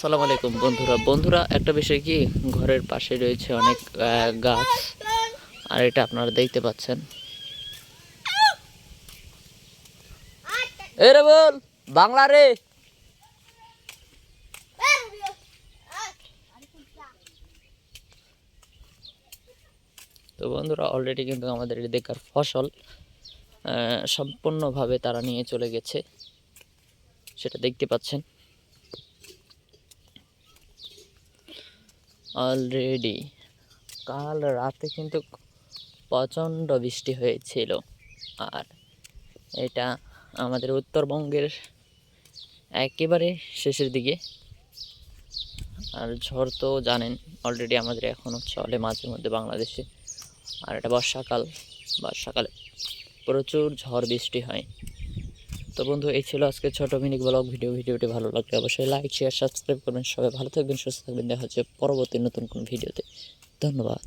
আসসালামু আলাইকুম, বন্ধুরা। বন্ধুরা, একটা বিষয় কি? ঘরের পাশে রয়েছে অনেক গাছ। আর এটা আপনারা দেখতে পাচ্ছেন। এ রে বল বাংলা রে। তো বন্ধুরা অলরেডি কিন্তু আমাদের এই দেখার ফসল সম্পূর্ণভাবে তারা নিয়ে চলে গেছে। সেটা দেখতে পাচ্ছেন। অলরেডি কাল রাতে কিন্তু প্রচণ্ড বৃষ্টি হয়েছিল। আর এটা আমাদের উত্তরবঙ্গের একেবারে শেষের দিকে। আর ঝড় তো জানেন অলরেডি আমাদের এখনও চলে মাঝে মধ্যে বাংলাদেশে। আর এটা বর্ষাকাল, বর্ষাকালে প্রচুর ঝড় বৃষ্টি হয়। তো বন্ধু, এই ছিল আজকে ছোট মিনি ব্লগ ভিডিও ভিডিওটি ভালো লাগলে অবশ্যই লাইক শেয়ার সাবস্ক্রাইব করবেন। সবাই ভালো থাকবেন, সুস্থ থাকবেন। দেখা হচ্ছে পরবর্তী নতুন কোনো ভিডিওতে ধন্যবাদ।